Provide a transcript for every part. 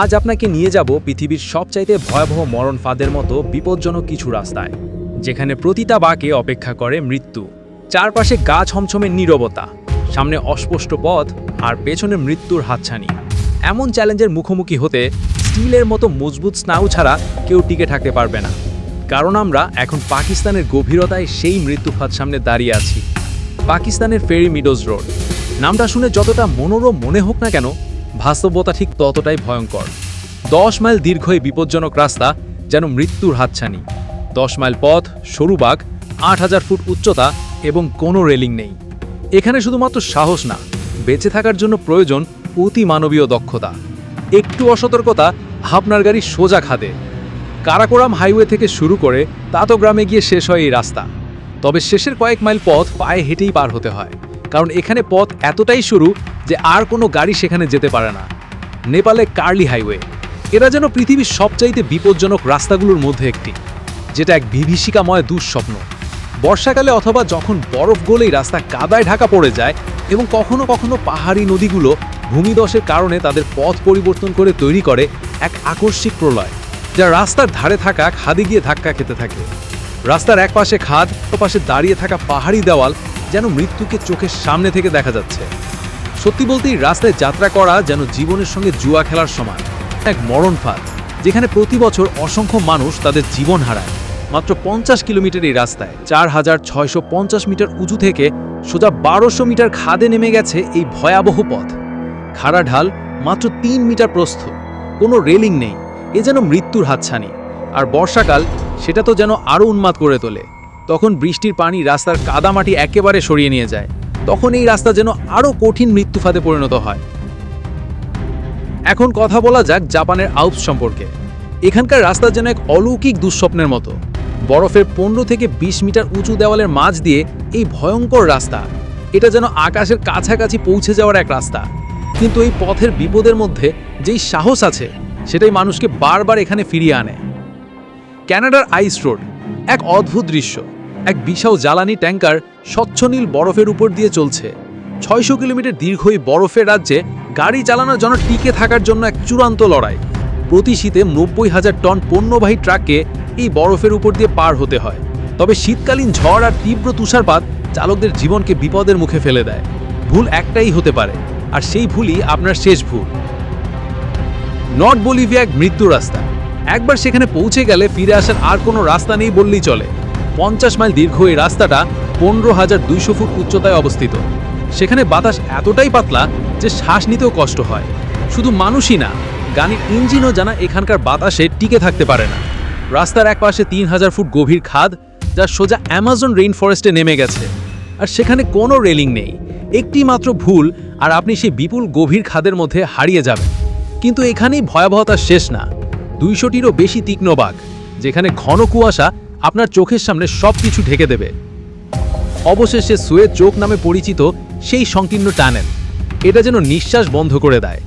আজ আপনাকে নিয়ে যাব পৃথিবীর সবচাইতে ভয়াবহ মরণ ফাঁদের মতো বিপজ্জনক কিছু রাস্তায়, যেখানে প্রতিটা বাঁকে অপেক্ষা করে মৃত্যু। চারপাশে গা ছমছমে নীরবতা, সামনে অস্পষ্ট পথ আর পেছনে মৃত্যুর হাতছানি। এমন চ্যালেঞ্জের মুখোমুখি হতে স্টিলের মতো মজবুত স্নায়ু ছাড়া কেউ টিকে থাকতে পারবে না। কারণ আমরা এখন পাকিস্তানের গভীরতায় সেই মৃত্যুফাত সামনে দাঁড়িয়ে আছি। পাকিস্তানের ফেরি মিডোজ রোড। নামটা শুনে যতটা মনোরম মনে হোক না কেন বাস্তবতা ঠিক ততটাই ভয়ঙ্কর। দশ মাইল দীর্ঘ এই বিপজ্জনক রাস্তা যেন মৃত্যুর হাতছানি। দশ মাইল পথ, সরু বাগ আট হাজার ফুট উচ্চতা এবং কোনো রেলিং নেই। এখানে শুধুমাত্র সাহস না, বেঁচে থাকার জন্য প্রয়োজন অতি মানবীয় দক্ষতা। একটু অসতর্কতা আপনার গাড়ি সোজা খাদে। কারাকোরাম হাইওয়ে থেকে শুরু করে তাতো গ্রামে গিয়ে শেষ হয় এই রাস্তা। তবে শেষের কয়েক মাইল পথ পায়ে হেঁটেই পার হতে হয়, কারণ এখানে পথ এতটাই শুরু যে আর কোনো গাড়ি সেখানে যেতে পারে না। নেপালে কার্লি হাইওয়ে। এরা যেন পৃথিবীর সবচাইতে বিপজ্জনক রাস্তাগুলোর মধ্যে একটি, যেটা এক বিভীষিকাময় দুঃস্বপ্ন। বর্ষাকালে অথবা যখন বরফ গলেই রাস্তা কাদায় ঢাকা পড়ে যায় এবং কখনো কখনো পাহাড়ি নদীগুলো ভূমিদশের কারণে তাদের পথ পরিবর্তন করে তৈরি করে এক আকস্মিক প্রলয়, যা রাস্তার ধারে থাকা খাদে গিয়ে ধাক্কা খেতে থাকে। রাস্তার এক পাশে খাদ ও পাশে দাঁড়িয়ে থাকা পাহাড়ি দেওয়াল যেন মৃত্যুকে চোখের সামনে থেকে দেখা যাচ্ছে। সত্যি বলতেই রাস্তায় যাত্রা করা যেন জীবনের সঙ্গে জুয়া খেলার সমান। এক মরণ ফাঁদ, যেখানে প্রতি বছর অসংখ্য মানুষ তাদের জীবন হারায়। মাত্র পঞ্চাশ কিলোমিটার এই রাস্তায়, চার হাজার ছয়শো পঞ্চাশ মিটার উঁচু থেকে সোজা বারোশো মিটার খাদে নেমে গেছে এই ভয়াবহ পথ। খাড়া ঢাল, মাত্র তিন মিটার প্রস্থ, কোনো রেলিং নেই, এ যেন মৃত্যুর হাতছানি। আর বর্ষাকাল, সেটা তো যেন আরও উন্মাদ করে তোলে। তখন বৃষ্টির পানি রাস্তার কাদামাটি একেবারে সরিয়ে নিয়ে যায়। তখন এই রাস্তা যেন আরও কঠিন মৃত্যুফাতে পরিণত হয়। এখন কথা বলা যাক জাপানের আউপস সম্পর্কে। এখানকার রাস্তা যেন এক অলৌকিক দুঃস্বপ্নের মতো। বরফের পনেরো থেকে ২০ মিটার উঁচু দেওয়ালের মাঝ দিয়ে এই ভয়ঙ্কর রাস্তা, এটা যেন আকাশের কাছাকাছি পৌঁছে যাওয়ার এক রাস্তা। কিন্তু এই পথের বিপদের মধ্যে যেই সাহস আছে, সেটাই মানুষকে বারবার এখানে ফিরিয়ে আনে। ক্যানাডার আইস রোড, এক অদ্ভুত দৃশ্য। এক বিশাল জ্বালানি ট্যাঙ্কার স্বচ্ছ নীল বরফের উপর দিয়ে চলছে। ছয়শো কিলোমিটার দীর্ঘ এই বরফের রাজ্যে গাড়ি চালানোর জন্য টিকে থাকার জন্য এক চূড়ান্ত লড়াই। প্রতি শীতে নব্বই হাজার টন পণ্যবাহী ট্রাককে এই বরফের উপর দিয়ে পার হতে হয়। তবে শীতকালীন ঝড় আর তীব্র তুষারপাত চালকদের জীবনকে বিপদের মুখে ফেলে দেয়। ভুল একটাই হতে পারে, আর সেই ভুলই আপনার শেষ ভুল। নর্থ বলিভিয়া এক মৃত্যু রাস্তা। একবার সেখানে পৌঁছে গেলে ফিরে আসার আর কোনো রাস্তা নেই বললেই চলে। পঞ্চাশ মাইল দীর্ঘ এই রাস্তাটা পনেরো হাজার দুইশো ফুট উচ্চতায় অবস্থিত। সেখানে বাতাস এতটাই পাতলা যে শ্বাস নিতেও কষ্ট হয়। শুধু মানুষই না গাড়ির ইঞ্জিনও জানা এখানকার বাতাসে টিকে থাকতে পারে না। রাস্তার এক পাশে তিন হাজার ফুট গভীর খাদ যা সোজা অ্যামাজন রেইন ফরেস্টে নেমে গেছে। আর সেখানে কোনো রেলিং নেই। একটি মাত্র ভুল আর আপনি সেই বিপুল গভীর খাদের মধ্যে হারিয়ে যাবেন। কিন্তু এখানেই ভয়াবহতা শেষ না। দুইশোটিরও বেশি তীক্ষ্ণ বাঘ, যেখানে ঘন কুয়াশা আপনার চোখের সামনে সব কিছু ঢেকে দেবে। অবশেষে সুয়ে চোখ নামে পরিচিত সেই সংকীর্ণ টানেল। এটা যেন নিঃশ্বাস বন্ধ করে দেয়,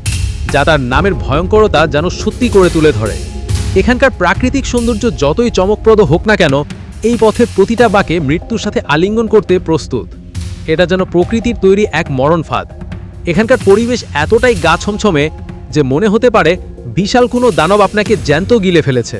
যা তার নামের ভয়ঙ্করতা যেন সত্যি করে তুলে ধরে। এখানকার প্রাকৃতিক সৌন্দর্য যতই চমকপ্রদ হোক না কেন, এই পথের প্রতিটা বাঁকে মৃত্যুর সাথে আলিঙ্গন করতে প্রস্তুত। এটা যেন প্রকৃতির তৈরি এক মরণ ফাঁদ। এখানকার পরিবেশ এতটাই গা ছমছমে যে মনে হতে পারে বিশাল কোনো দানব আপনাকে জ্যান্ত গিলে ফেলেছে।